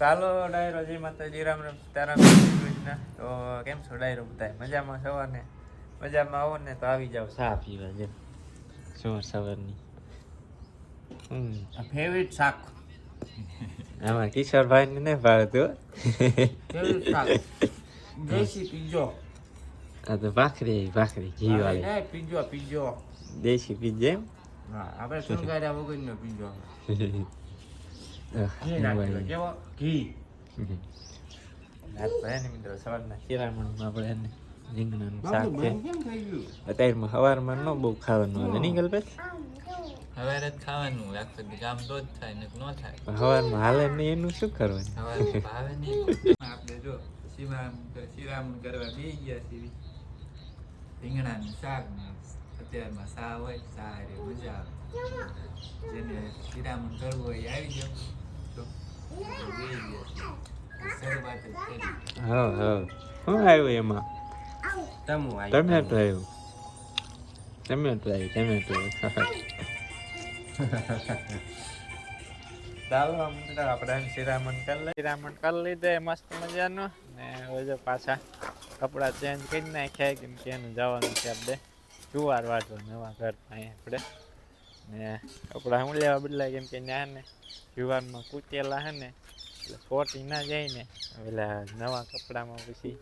ચાલો ડાયરો જય માતાજી રામ રામ તારા કૃષ્ણ. તો કેમ છો ડાયરો બતાય મજામાં સવારને? મજામાં આવો ને તો આવી જાવ ચા પીવા જેમ શું સવારની. ફેવરિટ શાક. આમાં કિશોરભાઈ ને નહીં ભાવતું દેશી પીજો આ તો ભાખરી ભાખરી ઘી વાળી. પીજો પીજો દેશી પીજે એમ? હા આપણે શણગાર્યા વગરનો પીજો ઘી નાખેલો કેવો ઘી સવારમાં ન બહુ ખાવાનું નહીં ગલબેસ સવારે જ ખાવાનું આખો કામ તો જ થાય ને ન થાય સવારમાં હાલે નહીં એનું શું કરવાનું સવારે ભાવે નહીં આપણે જો શિરામ શિરામ કરવા બે ગયા છીએ રીંગણાનું શાક ને અત્યારમાં સા હોય સા રે મજા આવે જેને શિરામણ કરવું હોય આવી જાવ હા હા. શું આવ્યું એમાં? ટમેટો ને હવે પાછા કપડાં ચેન્જ કરી નાખ્યા, કેમ કે એને જવાનું છે આપણે. જુવાર વાટવા નવા ઘર પાસે આપણે. ને કપડાં હું લેવા બદલાય કેમ કે ત્યાં ને જુવારમાં કૂચેલા હે ને એટલે ખોટી ના જાય ને. પેલા નવા કપડામાં પછી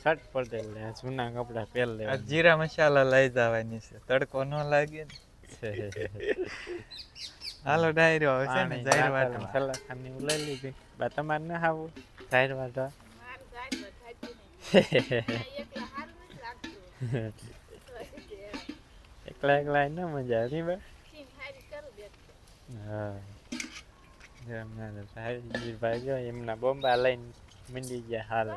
શર્ટ પર દે જૂના કપડાં પહેર આ લેવા જીરા મસાલા લઈ જવાની છે. તડકો ન લાગે ને. હાલો ડાયરો હવે છે ને જાહેર વાટમાં. સલાખાની લઈ લીધી. બા તમારે ના આવું જાહેર વાટવા એકલા એકલા ના મજા આવી બા? જો એમના બોમ્બા લઈને મંડી ગયા હાલ.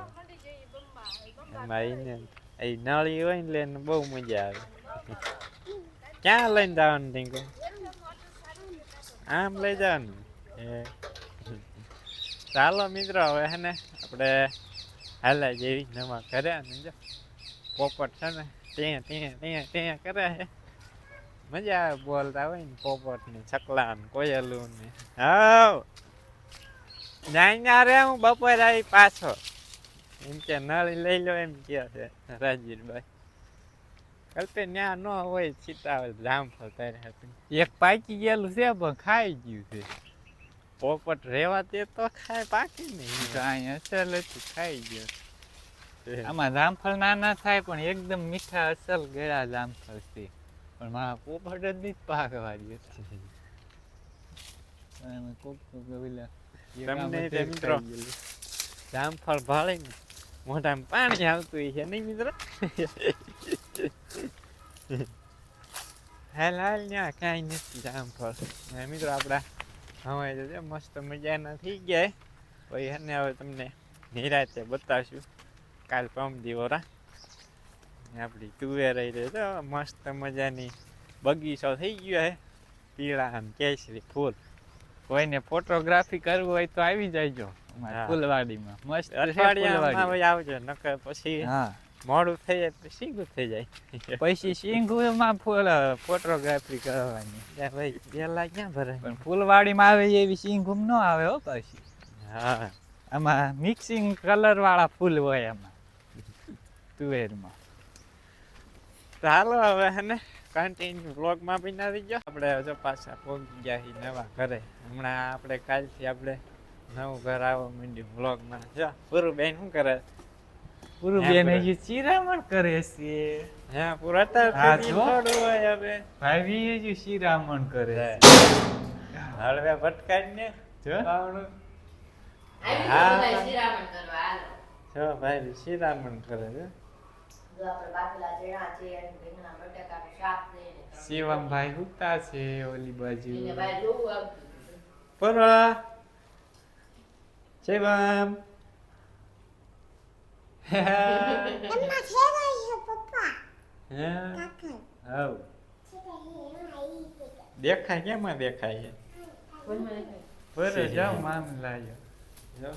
એમાં એને એ નળી હોય ને એને બહુ મજા આવે. ક્યાં લઈને જવાનું ટીંકુ આમ લઈ જવાનું? ચાલો મિત્રો હવે હે ને આપણે હાલા જેવી નવા કર્યા ને જો. પોપટ છે ને ત્યાં ત્યાં ત્યાં ત્યાં કર્યા છે. મજા આવે બોલતા હોય ને પોપટ ને ચકલા ને કોયલું ને હાવ જાય રે હું બપોર આવી પાછો. એમ કે નળી લઈ લો એમ કે છે રાજીરભાઈ કલ્પે ન્યા ન હોય સીતા જામફળ તારે હતું એક પાકી ગયેલું છે પણ ખાઈ ગયું છે. પોપટ રેવા તે તો ખાય પાકી નહીં. કાંઈ અસલ હતું ખાઈ ગયો. આમાં જામફળ નાના થાય પણ એકદમ મીઠા અસલ ગળા જામફળ છે. પણ મારા પોપટ જ નહીં પાક વાળી અને કોક તમને મિત્રો. જામફળ ભાળે ને મોઢામાં પાણી આવતું છે નહીં મિત્રો? હાલ હાલ ન્યા કાંઈ નથી જામફળ. ને મિત્રો આપણા હવાઈ જશે મસ્ત મજાના થઈ ગયા. પછી એને હવે તમને નિરાતે બતાવશું. કાલ પમ દિવોરા આપણી તુવેર રહી તો મસ્ત મજાની બગીચો થઈ ગયો હે. પીળા અને કેસરી ફૂલ. કોઈને ફોટોગ્રાફી કરવું હોય તો આવી જાયજો ફૂલવાડીમાં. મસ્ત અઠવાડિયામાં આવજો નકર પછી હા. મોડું થઈ જાય તો સીધું થઈ જાય. પછી સિંગમાં ફૂલ ફોટોગ્રાફી કરવાની. ભાઈ પેલા ક્યાં ભરાય? પણ ફૂલવાડીમાં આવે એવી સિંગુમ ન આવે હો પછી. હા. આમાં મિક્સિંગ કલર વાળા ફૂલ હોય એમાં તુવેરમાં. ચાલો હવે હે ને કન્ટિન્યુ વ્લોગમાં બી ના ગયો. આપણે જો પાછા પહોંચી ગયા છીએ નવા ઘરે. હમણાં આપણે કાલથી આપણે નવું ઘર આવવા માંડ્યું વ્લોગમાં જો પૂરું બેન શું કરે? પૂરું બેન હજી ચિરામણ કરે છે. હા પૂરા અત્યારે હા, સુધી જો. થોડું હોય હવે. ભાઈ હજી ચિરામણ કરે છે. હળવે ભટકાઈ ને જો હા. જો ભાઈ શિરામણ કરે છે. શિવમભાઈ હુતા છે ઓલી બાજુ. પરવા શિવમ. દેખાય કેમાં દેખાય નહીં. જાઓ મામ લાયો. જો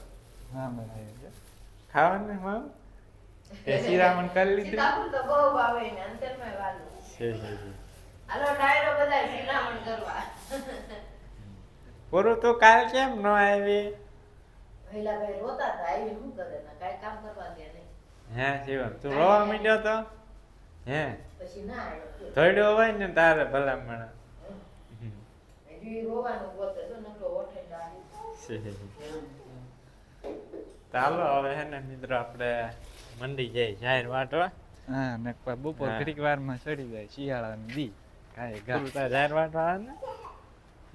મામ લાયો જો. ખાવાનું મામ? તે શિરામણ કરી લીધું સીતાફળ તો બહુ ભાવે ને અંતરમાંય વાલું. છે છે છે હાલો ડાયરો બધા શિરામણ કરવા પૂરું તો કાલ કેમ ન આવી ભાઈ રોતા હતા આવી શું કરે ને કાઈ કામ કરવા દે નહીં હે શિવમ તું રોવા માંડ્યો તો હે પછી ના આવ્યો થોડ્યો હોય ને તારે ભલામણ રોવાનું પોતે તો નકરો ઓઠે ડાળી ચાલો હવે હે ને મિત્રો આપણે મંડી જાય જાહેર વાટવા હા. ને બપોર હા. ઘડીક વારમાં ચડી જાય શિયાળાની દી. કાંઈ ઘા. જાહેર વાટવા આવે ને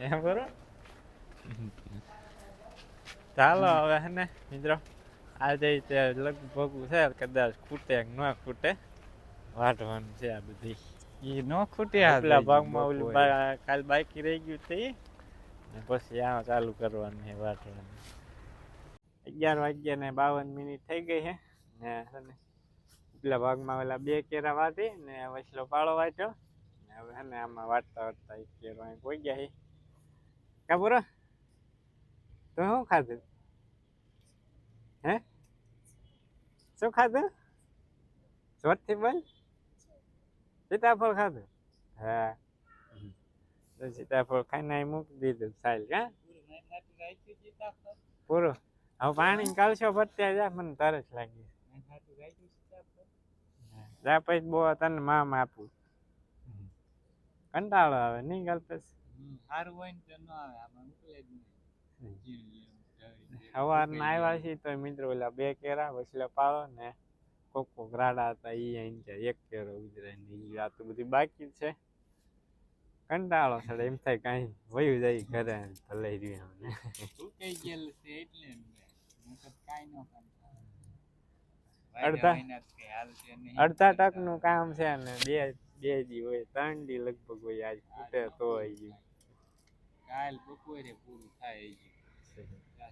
એમ કરો. ચાલો હવે હે ને મિત્રો આજે તે લગભગ છે કદાચ ખૂટે ન ખૂટે વાટવાનું છે આ બધી. ઈ નો ખૂટે આટલા ભાગમાં ઓલું કાલ બાકી રહી ગયું તે. પછી આ ચાલુ કરવાનું છે વાટવાનું. અગિયાર વાગ્યા ને બાવન મિનિટ થઈ ગઈ છે. ને ઉપલા ભાગમાં ઓલા બે કેરા વાંધી ને વચલો પાળો વાંચ્યો. ને હવે ને આમાં વાટતા વાટતા એક કેરો અહીં કોઈ ગયા ક્યાં કા પૂરો? તો શું ખાધું? હે? શું ખાધું? જોરથી બોલ? સીતાફળ ખાધું? હા. તો સીતાફળ ખાઈને અહીં મૂકી દીધું. સાહેબ હા પૂરું. હવે પાણી કાલશો ભરત્યા જા મને તરસ લાગી. જા પછી બહુ તને મામ આપું. કંટાળો આવે નહીં પછી? સારું હોય ને તો ન આવે આમાં મોકલે જ સવારના આવ્યા છીએ તો મિત્રો ઓલા બે કેરા વસલા પાળો ને કોક કોક રાડા હતા એ અહીં છે એક કેરો ઉજરાય ને ઈ આ તો બધી બાકી છે. કંટાળો સડે એમ થાય કાંઈ વયું જાય ઘરે ભલે રહ્યું અમને સુકાઈ ગયેલું છે એટલે કાંઈ ન અડધા- ટક ટકનું કામ છે ને બે બે દી હોય ત્રણ દી લગભગ હોય આજ ફૂટે તો આવી ગયું. કાલ બપોરે પૂરું થાય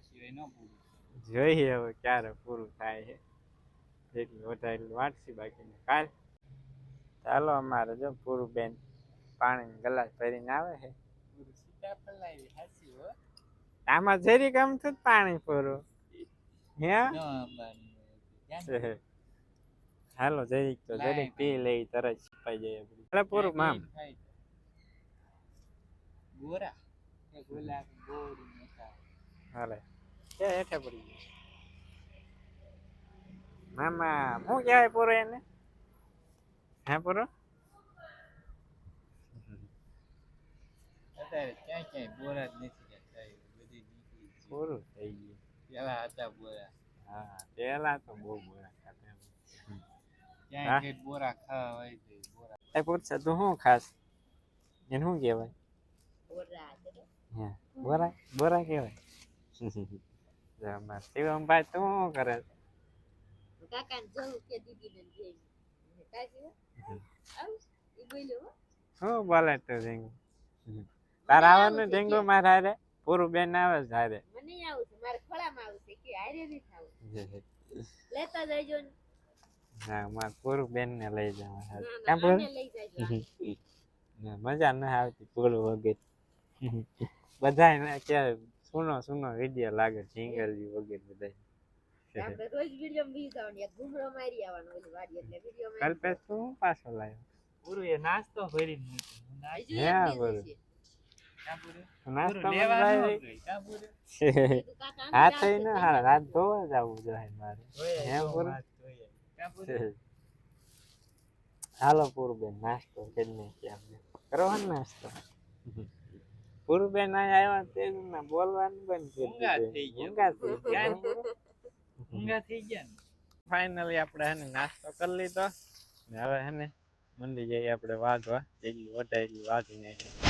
સિવાય ન પૂરું જોઈએ હવે ક્યારે પૂરું થાય છે. જેટલું વધારે એટલું વાંચી બાકી કાલ. ચાલો અમારે જો પૂરું બેન પાણી ગલાસ ભરીને આવે છે. આમાં જરી કામ થયું પાણી પૂરું. હે? ન હાલો જરીક તો જરીક પી લઈ તરત છપાઈ જાય એટલે પૂરું મામ. ગોરા. કે ગુલાબ ગોરી મોટા હાલે. કે હેઠે પડી ગયો. મામા હું ક્યાંય પૂરો એને? હે પૂરો? અત્યારે ક્યાંય ક્યાંય બોરા જ નથી પૂરું થઈ ગયું. પેલા હતા બોરા હા પેલા તો બહુ બોરા ખાતા ક્યાંય હા? બોરા ખાવા હોય તો બોરા એ પૂછશે તું શું ખાસ? એને શું કહેવાય? છે બોરા બોરા કહેવાય. અમાર શિવમભાઈ તું શું કરે? કાકાને જવું કે દીદીને જઈ કાકી આવું એ બોલ્યો શું બોલે તો ઢીંગુ? તારે આવવાનું ઢીંગુ મારે હારે? પૂરું બેન આવે છે હારે. મને આવું છે મારે ખોળામાં આવું છે કે હારે નહીં થાવું લેતા જઈજો ના. હા મારે પૂરું બેન ને લઈ જવા કેમ પૂરું મજા ન આવતી પૂરું વગર. બધા કે સુનો સુનો વીડિયો લાગે સિંગલજી વગેરે બધા આપણે રોજ વીડિયો બી જવાનું એક ઘૂમરો મારી આવવાનો ઓલી વાડી એટલે વીડિયો કલ્પેશ તું શું પાછો લાવ્યો પૂરું એ નાસ્તો ભરી હું નાસ્તો હે, ન ન રાત ધોવા જવું જોઈએ. મારે પૂરું? હાલો આપણે. કરવાનો આવ્યા તે બોલવાનું બંધ કરી ઊંઘા થઈ ગયા. ઊંઘા થઈ ગયા. ક્યાં પૂરું? ઊંઘા થઈ ગયા ને? ફાઇનલી આપણે હે નાસ્તો કરી લીધો. હવે હેને મંડી જઈએ આપણે વાઘવા. જેટલી વધારે વાઘ વાંચી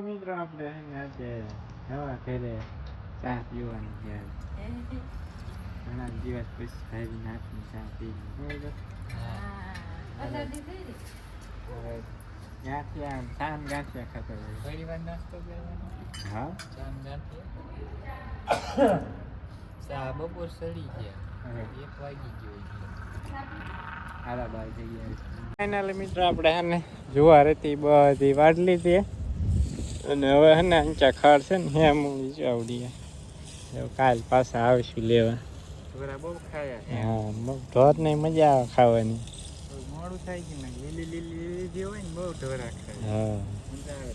તો મિત્રો આપણે આજે નવા ઘરે ચા પીવાની છે. ઘણા દિવસ પછી ભાઈ નાખની ચા પી બરાબર? હવે ગાંઠિયા ને સાન ગાંઠિયા ખાતા હોય. વાર નાસ્તો કરવાનો? હા? ચાંદ ગાંઠિયા? ચા બપોર સડી ગયા. એક વાગી ગયો. હાલા બાર જઈએ ફાઇનલી મિત્રો આપણે આને જોવા રહેતી બધી વાડલી લીધી. અને હવે હે ને અંચા ખાડ છે ને હે મૂળી આવડીએ હવે કાલ પાછા આવીશું લેવા. ઢોરા બહુ ખાયા હા ઢોર ને મજા આવે ખાવાની. મોડું થાય કે ના લીલી લીલી લીલી જે હોય ને બહુ ઢોરા ખાય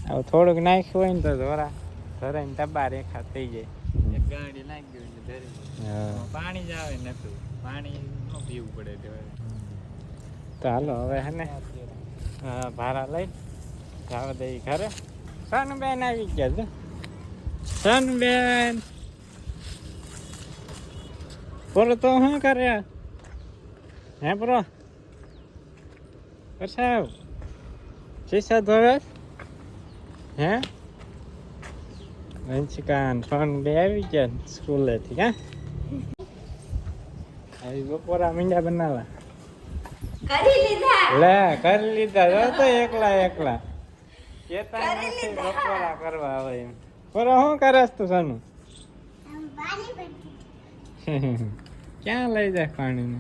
હા. થોડુંક નાખ્યું હોય ને તો ધોરા ધરાઈને ટબા રેખા થઈ જાય. ગાડી નાખી એટલે ધરી પાણી જ આવે નતું. પાણી ન પીવું પડે. તો હાલો હવે હે ને ભાડા લઈ જાવ દઈ ઘરે. બેન આવી ગયા છે. સનબેન. બોલો તો શું કરે? હે બ્રો કસાવ શીશા ધોવે? હે? વંશિકાન ફોન બે આવી ગયા સ્કૂલેથી હા? આવી બપોરા મીંડા બનાવવા. કરી લીધા? લે કરી લીધા. તો એકલા એકલા. કેતા નથી બપોરા કરવા આવે એમ. બોલો શું કરસ તું સાનું? ક્યાં લઈ જાય પાણીને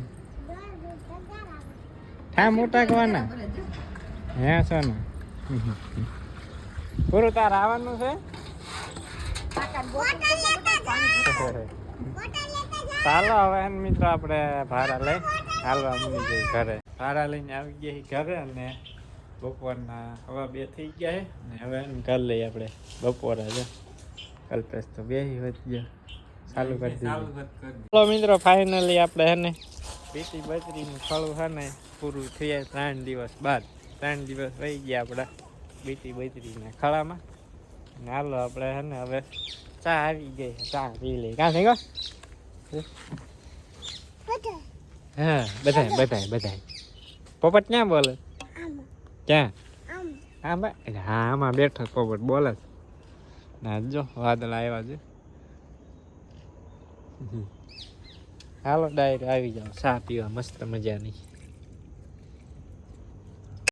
દોર મોટા કવાના હે સોનું? પૂરું તાર આવવાનું છે? બોટલ લેતા જા. બોટલ લેતા જા. ચાલો હવે હે મિત્રો આપણે ભાડા લઈ હાલવા મૂકી જઈએ ઘરે. ભાડા લઈને આવી ગયા ઘરે અને બપોરના હવા બે થઈ ગયા ને હવે એને ઘર લઈ આપણે બપોરા છે. કલ્પેશ તો બે વધી ગયો. ચાલુ કરી દીધું. કરી મિત્રો ફાઇનલી આપણે હે ને પીટી બજરીનું ફળું છે ને પૂરું થયા ત્રણ દિવસ બાદ. ત્રણ દિવસ વહી ગયા આપણા બીટી બજરીના ખળામાં ને હાલો આપણે હે ને હવે ચા આવી ગઈ ચા પી લઈ કાં થઈ ગયો હા બધાય બધાય બધાય. પોપટ ક્યાં બોલે? ક્યાં હા ભાઈ હા આમાં બેઠક પોપટ બોલે છે ના જો વાદળ આવ્યા છે હાલો ડાયરેક્ટ આવી જાઓ ચા પીવા મસ્ત મજાની